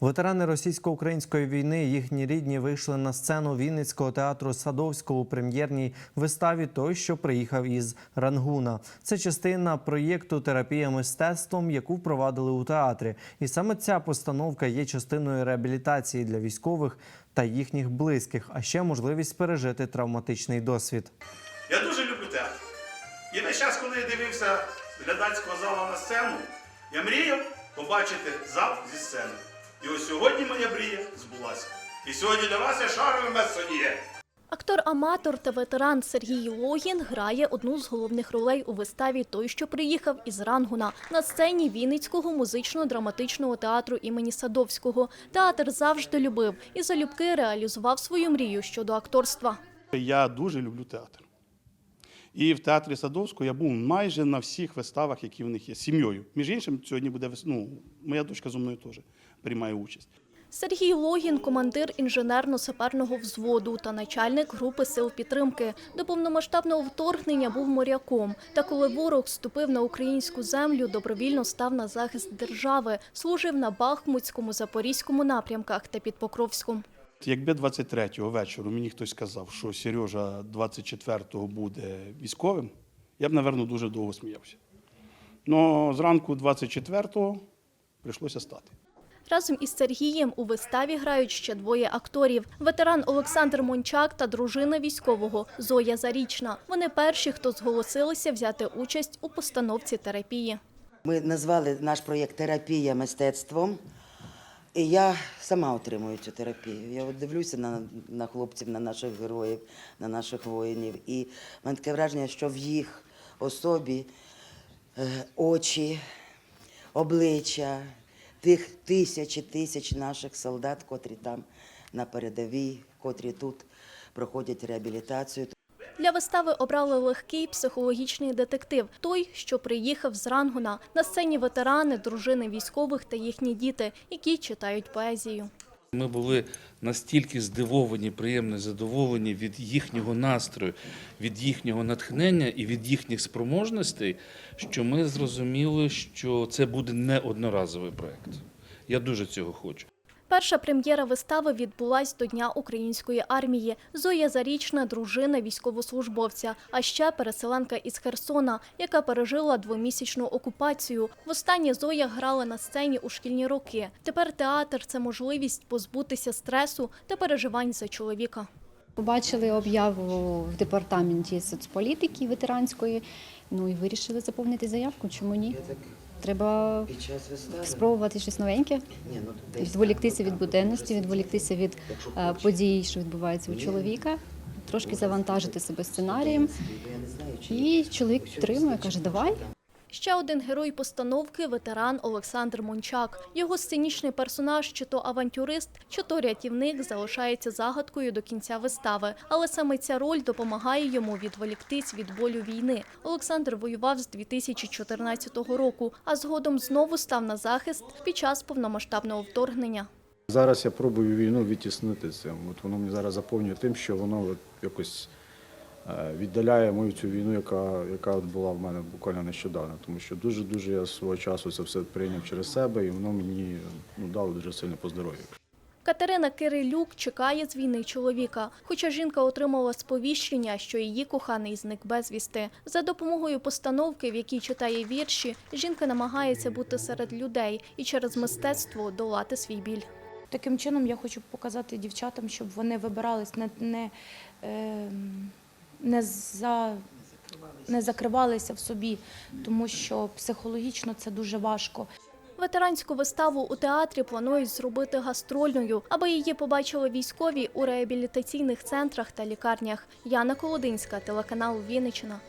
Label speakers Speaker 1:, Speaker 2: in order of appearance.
Speaker 1: Ветерани російсько-української війни, їхні рідні вийшли на сцену Вінницького театру Садовського у прем'єрній виставі Той, що приїхав із Рангуна. Це частина проєкту Терапія мистецтвом, яку впровадили у театрі. І саме ця постановка є частиною реабілітації для військових та їхніх близьких, а ще можливість пережити травматичний досвід.
Speaker 2: Я дуже люблю театр. І весь час, коли я дивився глядацького зала на сцену, я мріяв побачити зал зі сцени. І ось сьогодні моя мрія збулася. І сьогодні для вас я шарове месоніє.
Speaker 3: Актор-аматор та ветеран Сергій Логін грає одну з головних ролей у виставі Той, що приїхав із Рангуна на сцені Вінницького музично-драматичного театру імені Садовського. Театр завжди любив і залюбки реалізував свою мрію щодо акторства.
Speaker 2: Я дуже люблю театр. І в театрі Садовського я був майже на всіх виставах, які в них є, сім'єю. Між іншим, сьогодні буде ну, моя дочка зі мною теж приймає участь.
Speaker 3: Сергій Логін – командир інженерно-саперного взводу та начальник групи сил підтримки. До повномасштабного вторгнення був моряком. Та коли ворог вступив на українську землю, добровільно став на захист держави, служив на Бахмутському, Запорізькому напрямках та під Покровськом.
Speaker 2: Якби 23-го вечора мені хтось сказав, що Сережа 24-го буде військовим, я б, напевно, дуже довго сміявся. Но зранку 24-го прийшлося стати.
Speaker 3: Разом із Сергієм у виставі грають ще двоє акторів: ветеран Олександр Мончак та дружина військового Зоя Зарічна. Вони перші, хто зголосилися взяти участь у постановці терапії.
Speaker 4: Ми назвали наш проєкт Терапія мистецтвом. І я сама отримую цю терапію. Я от дивлюся на, на хлопців, на наших героїв, на наших воїнів. І в мене таке враження, що в їх особі е, очі, обличчя тих тисяч і тисяч наших солдат, котрі там на передовій, котрі тут проходять реабілітацію.
Speaker 3: Для вистави обрали легкий психологічний детектив, той, що приїхав з Рангуна. На сцені ветерани, дружини військових та їхні діти, які читають поезію.
Speaker 5: Ми були настільки здивовані, приємно задоволені від їхнього настрою, від їхнього натхнення і від їхніх спроможностей, що ми зрозуміли, що це буде не одноразовий проект. Я дуже цього хочу.
Speaker 3: Перша прем'єра вистави відбулась до Дня української армії. Зоя Зарічна – дружина військовослужбовця, а ще переселенка із Херсона, яка пережила двомісячну окупацію. Востаннє Зоя грала на сцені у шкільні роки. Тепер театр – це можливість позбутися стресу та переживань за чоловіка.
Speaker 6: Побачили об'яву в департаменті соцполітики ветеранської. Ну і вирішили заповнити заявку. Чому ні? Треба
Speaker 4: Під час вистави.
Speaker 6: спробувати щось новеньке,
Speaker 4: Ні, ну, десь
Speaker 6: відволіктися від буденності, відволіктися від е, подій, що відбуваються у чоловіка, трошки завантажити себе сценарієм.
Speaker 4: я не знаю, чи
Speaker 6: І чоловік підтримує, каже, давай.
Speaker 3: Ще один герой постановки – ветеран Олександр Мончак. Його сценічний персонаж, чи то авантюрист, чи то рятівник, залишається загадкою до кінця вистави. Але саме ця роль допомагає йому відволіктись від болю війни. Олександр воював з 2014 року, а згодом знову став на захист під час повномасштабного вторгнення.
Speaker 7: Зараз я пробую війну відтіснити цим. От воно мені зараз заповнює тим, що воно якось віддаляє мою цю війну, яка, яка от була в мене буквально нещодавно. Тому що дуже-дуже я свого часу це все прийняв через себе, і воно мені ну, дало дуже сильно по здоров'ю.
Speaker 3: Катерина Кирилюк чекає з війни чоловіка, хоча жінка отримала сповіщення, що її коханий зник безвісти. За допомогою постановки, в якій читає вірші, жінка намагається бути серед людей і через мистецтво долати свій біль.
Speaker 8: Таким чином я хочу показати дівчатам, щоб вони вибирались, не, не, е, не, за, не закривалися в собі, тому що психологічно це дуже важко.
Speaker 3: Ветеранську виставу у театрі планують зробити гастрольною, аби її побачили військові у реабілітаційних центрах та лікарнях. Яна Колодинська, телеканал Вінниччина.